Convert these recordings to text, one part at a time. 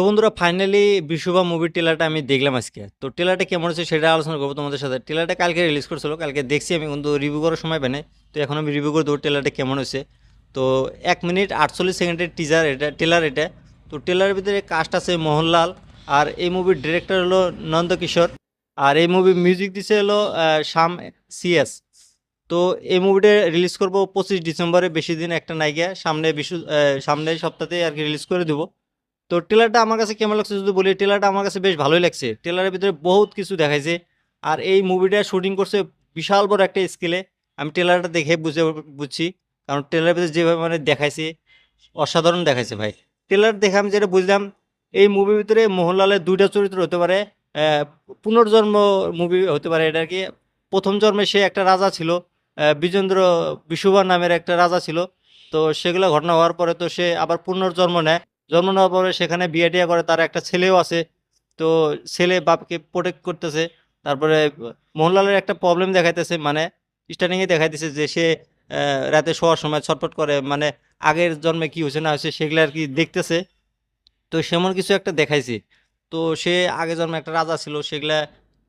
তো বন্ধুরা ফাইনালি বিশুভা মুভির টেলারটা আমি দেখলাম আজকে। তো টেলারটা কেমন হচ্ছে সেটা আলোচনা করব তোমাদের সাথে। টেলারটা কালকে রিলিজ করছিল। কালকে দেখছি আমি, কিন্তু রিভিউ করার সময় পেনে তো এখন আমি রিভিউ করে দেবো টেলারটা কেমন হয়েছে। তো এক মিনিট আটচল্লিশ সেকেন্ডের টিজার এটা ট্রেলার এটা। তো টেলারের ভিতরে কাস্ট আছে মোহনলাল আর এই মুভির ডিরেক্টর হলো নন্দকিশোর আর এই মুভির মিউজিক দিছে হলো শাম সিএস। তো এই মুভিটা রিলিজ করব পঁচিশ ডিসেম্বরে, বেশি দিন একটা নাইগা সামনে বিশু সামনের সপ্তাহে আর কি রিলিজ করে দেবো। তো ট্রেলারটা আমার কাছে কেমন লাগছে যদি বলি ট্রেলারটা আমার কাছে বেশ ভালোই লাগছে। ট্রেলারের ভিতরে বহুত কিছু দেখাইছে। আর এই মুভিটা শুটিং করছে বিশাল বড় একটা স্কেলে আমি ট্রেলারটা দেখে বুঝে বুঝছি, কারণ ট্রেলারের ভিতরে যেভাবে মানে দেখাইছে, অসাধারণ দেখাইছে ভাই। ট্রেলার দেখে আমি যেটা বুঝলাম, এই মুভির ভিতরে মোহনলালের দুইটা চরিত্র হতে পারে পুনর্জন্ম মুভি হতে পারে এটা কি। প্রথম জন্মে সে একটা রাজা ছিল বিজেন্দ্র বিশুবা নামের একটা রাজা ছিল। তো সেগুলো ঘটনা হওয়ার পরে তো সে আবার পুনর্জন্ম নেয়। জন্ম নেওয়ার পরে সেখানে বিয়ে টিয়া করে, তার একটা ছেলেও আছে। তো ছেলে বাপকে প্রোটেক্ট করতেছে। তারপরে মোহনলালের একটা প্রবলেম দেখাইতেছে মানে স্টার্টিংয়ে দেখাইতেছে যে সে রাতে শোয়ার সময় ছটফট করে। মানে আগের জন্মে কি হয়েছে না হয়েছে সেগুলো আর কি দেখতেছে। তো সেমন কিছু একটা দেখাইছে। তো সে আগের জন্মে একটা রাজা ছিল, সেগুলা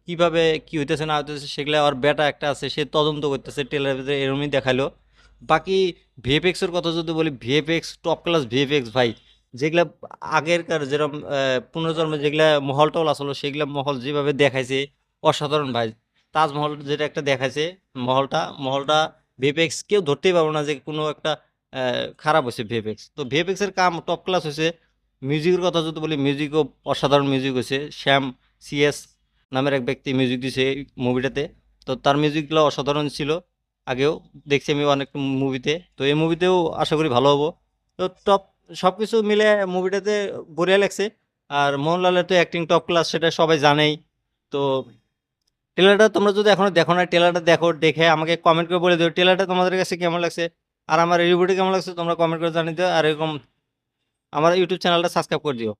কীভাবে কি হইতেছে না হইতেছে সেগুলা আর বেটা একটা আছে, সে তদন্ত করতেছে টেলার ভিতরে এরমই দেখাল বাকি ভিএফএক্সের কথা যদি বলি ভিএফএক্স টপ ক্লাস ভিএফএক্স ভাই। যেগুলা আগেরকার যেরকম পুনর্জন্মে যেগুলা মহল টল আসলো, সেগুলা মহল যেভাবে দেখাইছে, অসাধারণ ভাই। তাজমহল যেটা একটা দেখাইছে, মহলটা মহলটা ভিএফএক্স কেউ ধরতেই পারব না যে কোনো একটা খারাপ হয়েছে ভিএফএক্স তো ভিএফএক্সের কাম টপ ক্লাস হয়েছে মিউজিকের কথা যদি বলি মিউজিকও অসাধারণ মিউজিক হয়েছে শ্যাম সিএস নামের এক ব্যক্তি মিউজিক দিয়েছে এই মুভিটাতে তো তার মিউজিকগুলো অসাধারণ ছিল। আগেও দেখছি আমি অনেক মুভিতে তো। এই মুভিতেও আশা করি ভালো হব। তো টপ সব কিছু মিলে মুভিটাতে বঢ়িয়া লাগছে। আর মোহনলালের তো অ্যাক্টিং টপ ক্লাস সেটা সবাই জানেই। তো ট্রেলারটা তোমরা যদি এখনও দেখো না ট্রেলারটা দেখো, দেখে আমাকে কমেন্ট করে বলে দিও। ট্রেলারটা তোমাদের কাছে কেমন লাগছে? আর আমার রিভিউটা কেমন লাগছে, তোমরা কমেন্ট করে জানিয়ে দিও। আর এরকম আমার ইউটিউব চ্যানেলটা সাবস্ক্রাইব করে দিও।